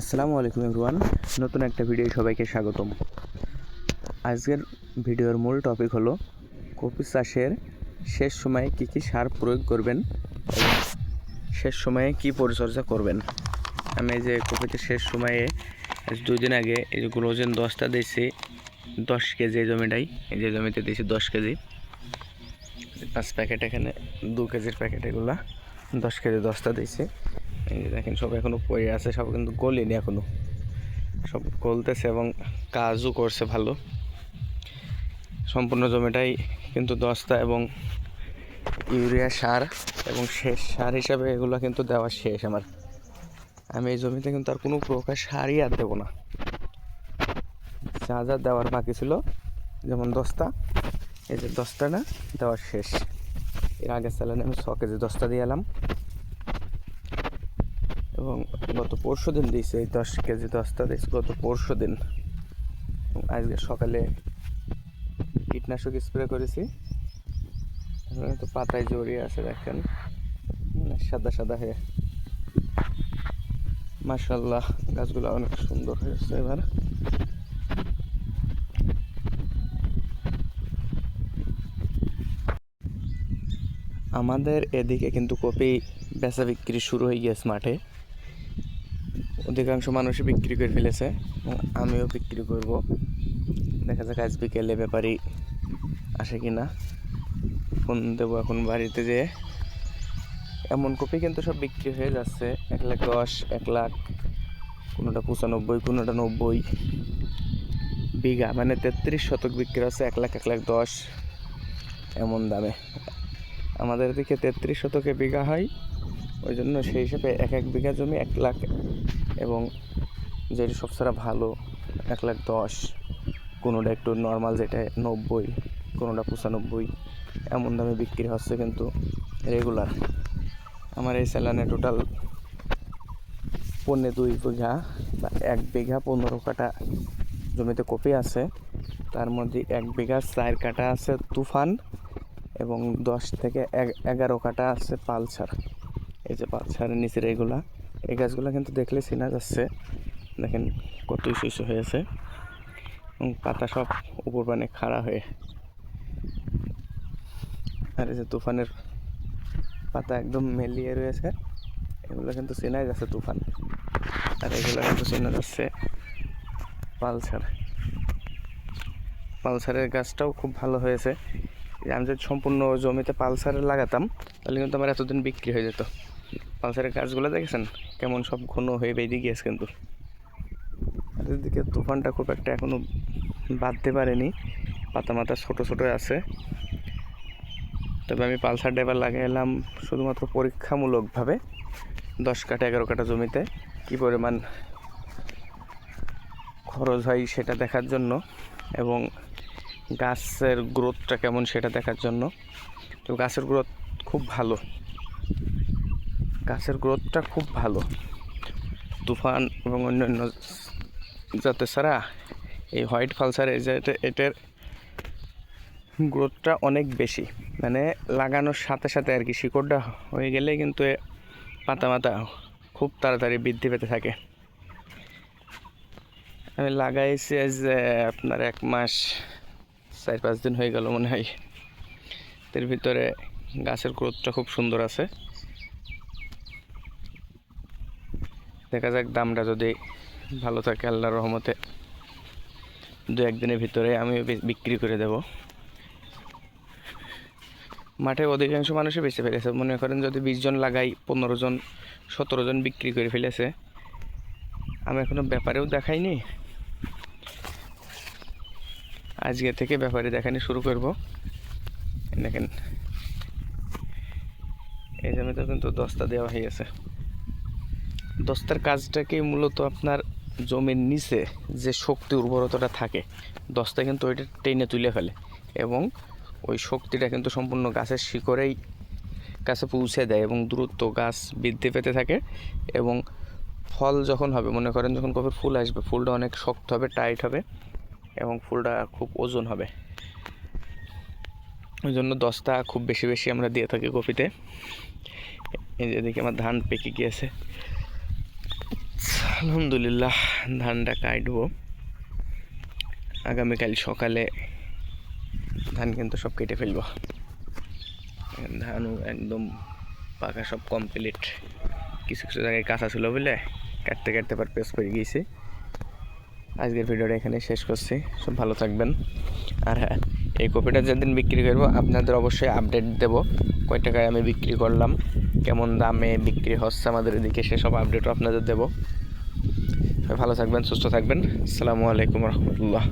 আসসালামু আলাইকুম এভরিওয়ান, নতুন একটা ভিডিও সবাইকে স্বাগতম। আজকের ভিডিওর মূল টপিক হলো কপি চাষের শেষ সময়ে কি কি সার প্রয়োগ করবেন শেষ সময়ে কি পরিচর্যা করবেন। আমি যে কপিতে শেষ সময়ে দুই দিন আগে এই যে গ্লোজেন দশটা দিয়েছি, দশ কেজি এই জমিটাই, এই যে জমিতে দিয়েছি দশ কেজি। পাঁচ প্যাকেট এখানে, দু কেজির প্যাকেট এগুলা দশ কেজি দশটা দিয়েছি। এই যে দেখেন, সব এখনও পড়ে আছে, সব কিন্তু গলেনি এখনও। সব গলতেছে এবং কাজও করছে ভালো। সম্পূর্ণ জমিটাই কিন্তু দস্তা এবং ইউরিয়া সার এবং শেষ সার হিসাবে এগুলো কিন্তু দেওয়া শেষ আমার। আমি এই জমিতে কিন্তু আর কোনো প্রকার সারই আর দেবো না। যা যা দেওয়ার বাকি ছিল, যেমন দস্তা, এই যে দশটা দেওয়ার শেষ। এর আগের স্যালানে আমি ছ কেজি দশটা দিয়ে এলাম। গত পরশু দিন দিয়েছে, এই দশ কেজি দশটা দিয়েছে গত পরশু দিন আজকে সকালে কীটনাশক স্প্রে করেছি। তো পাতায় জড়িয়ে আছে, দেখেন। মানে সাদা সাদা হয়ে। মাশাল্লাহ গাছগুলো অনেক সুন্দর হয়েছে এবার। আমাদের এদিকে কিন্তু কপি বেচা বিক্রি শুরু হয়ে গিয়েছে মাঠে। অধিকাংশ মানুষই বিক্রি করে ফেলেছে আমিও বিক্রি করব। দেখা যাক আজ বিকেলে ব্যাপারী আসে কি না ফোন দেবো এখন বাড়িতে যে এমন কপি কিন্তু সব বিক্রি হয়ে যাচ্ছে, এক লাখ দশ, এক লাখ, কোনোটা পঁচানব্বই, কোনোটা নব্বই। বিঘা মানে তেত্রিশ শতক বিক্রি হচ্ছে এক লাখ এক লাখ দশ। এমন দামে। আমাদের দিকে তেত্রিশ শতকে বিঘা হয়। ওই জন্য সেই হিসাবে এক এক বিঘা জমি এক লাখ এবং যেটি সবচেয়ে ভালো, এক লাখ দশ, কোনোটা একটু নর্মাল যেটা নব্বই, কোনোটা পঁচানব্বই, এমন দামে বিক্রি হচ্ছে কিন্তু রেগুলার আমার এই স্যালানে টোটাল পনেরো দুই বিঘা বা এক বিঘা পনেরো কাটা জমিতে কপি আছে। তার মধ্যে এক বিঘা চার কাটা আছে তুফান এবং দশ থেকে এগ- এগারো কাটা আছে পালসার। এই যে পালসারের নিচের এইগুলা এই গাছগুলো কিন্তু দেখলে চেনা যাচ্ছে। দেখেন কত ইস্যু হয়েছে। পাতা সব উপর পানে খাড়া হয়ে। আর এই যে তুফানের পাতা একদম মেলিয়ে রয়েছে। এগুলো কিন্তু চেনাই যাচ্ছে, তুফান। আর এগুলো কিন্তু চেনা যাচ্ছে পালসার। পালসারের গাছটাও খুব ভালো হয়েছে। আমি যদি সম্পূর্ণ জমিতে পালসারের লাগাতাম, তাহলে কিন্তু আমার এতদিন বিক্রি হয়ে যেত। পালসারের গাছগুলো দেখেছেন? কেমন সব ঘন হয়ে বেরিয়ে গিয়েছে কিন্তু। এদিকে তুফানটা খুব একটা এখনও বাঁধতে পারেনি। পাতা মাতা ছোটো ছোটো আছে। তবে আমি পালসারটা এবার লাগাইলাম শুধুমাত্র পরীক্ষামূলকভাবে। দশ কাটা এগারো কাটা জমিতে। কী পরিমাণ খরচ হয় সেটা দেখার জন্য এবং গাছের গ্রোথটা কেমন সেটা দেখার জন্য। তো গাছের গ্রোথ খুব ভালো। গাছের গ্রোথটা খুব ভালো। তুফান এবং অন্যান্য জাতের ছাড়া এই হোয়াইট ফালসার এই এটার গ্রোথটা অনেক বেশি। মানে লাগানোর সাথে সাথে আর কি শিকড়টা হয়ে গেলে কিন্তু পাতা মাতা খুব তাড়াতাড়ি বৃদ্ধি পেতে থাকে। আমি লাগাইছি যে আপনার এক মাস, চার পাঁচ দিন হয়ে গেল মনে হয়। এর ভিতরে গাছের গ্রোথটা খুব সুন্দর আছে। দেখা যাক, দামটা যদি ভালো থাকে আল্লাহর রহমতে। দু একদিনের ভিতরে আমি বিক্রি করে দেব। মাঠে অধিকাংশ মানুষই বেঁচে ফেলেছে। মনে করেন যদি বিশ জন লাগাই, পনেরো জন, সতেরো জন বিক্রি করে ফেলেছে। আমি এখনও ব্যাপারেও দেখাইনি। আজকে থেকে ব্যাপারে দেখানি শুরু করব। দেখেন। এই জমিতে কিন্তু দস্তা দেওয়া হয়ে গেছে দস্তার কাজটাকে মূলত আপনার জমির নিচে যে শক্তি উর্বরতাটা থাকে, দস্তা কিন্তু ওইটা টেনে তুলে ফেলে এবং ওই শক্তিটা কিন্তু সম্পূর্ণ গাছের শিকড়েই কাছে পৌঁছে দেয় এবং দ্রুত গাছ বৃদ্ধি পেতে থাকে এবং ফল যখন হবে, মনে করেন যখন কবে ফুল আসবে, ফুলটা অনেক শক্ত হবে, টাইট হবে এবং ফুলটা খুব ওজন হবে। ওই জন্য দশটা খুব বেশি বেশি আমরা দিয়ে থাকি কপিতে এই যে দেখি আমার ধান পেকে গিয়েছে। আলহামদুলিল্লাহ, ধানটা কাটবো। আগামীকাল সকালে ধান কিন্তু সব কেটে ফেলব। ধানও একদম পাকা, সব কমপ্লিট কিছু কিছু জায়গায় কাঁচা ছিল বলে কাটতে কাটতে পার পেস করে গিয়েছে। আজকের ভিডিওটা এখানে শেষ করছি। সব ভালো থাকবেন। আর হ্যাঁ এই কপিটা যেদিন বিক্রি করব, আপনাদের অবশ্যই আপডেট দেব। কয় টাকায় আমি বিক্রি করলাম, কেমন দামে বিক্রি হচ্ছে আমাদের এদিকে, সেসব আপডেটও আপনাদের দেবো। ভালো থাকবেন সুস্থ থাকবেন। আসসালামু আলাইকুম রহমতুল্লাহ।